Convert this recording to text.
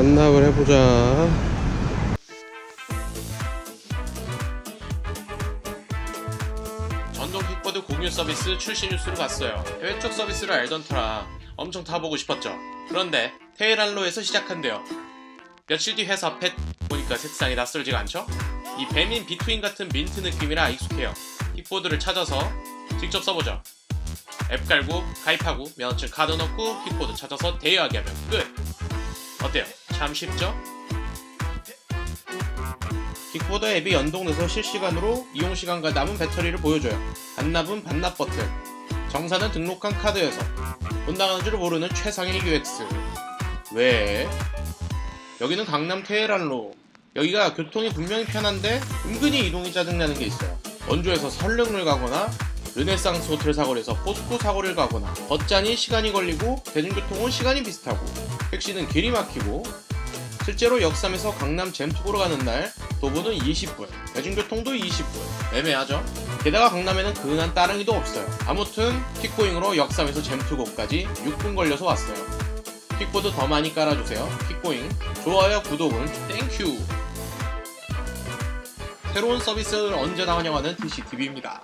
반납을 해보자. 전동 킥보드 공유 서비스 출시 뉴스로 갔어요. 해외 쪽 서비스를 알던 터라 엄청 타보고 싶었죠. 그런데 테헤란로에서 시작한대요. 며칠 뒤 회사 펫 보니까 색상이 낯설지가 않죠? 이 배민 비트윈 같은 민트 느낌이라 익숙해요. 킥보드를 찾아서 직접 써보죠. 앱 깔고 가입하고 면허증 카드 넣고 킥보드 찾아서 대여하게 하면 끝. 참 쉽죠? 킥보드 앱이 연동돼서 실시간으로 이용 시간과 남은 배터리를 보여줘요. 반납은 반납 버튼. 정사는 등록한 카드여서 돈 나가는 줄 모르는 최상의 UX. 왜? 여기는 강남 테헤란로. 여기가 교통이 분명히 편한데 은근히 이동이 짜증나는 게 있어요. 원주에서 설릉을 가거나 르네상스 호텔 사거리에서 포스코 사거리를 가거나 걷자니 시간이 걸리고 대중교통은 시간이 비슷하고 택시는 길이 막히고 실제로 역삼에서 강남 잼투구로 가는 날 도보는 20분, 대중교통도 20분. 애매하죠? 게다가 강남에는 근한 따릉이도 없어요. 아무튼 킥고잉으로 역삼에서 잼투구까지 6분 걸려서 왔어요. 킥보드 더 많이 깔아주세요. 킥고잉. 좋아요, 구독은 땡큐. 새로운 서비스를 언제나 환영하는 DCTV입니다.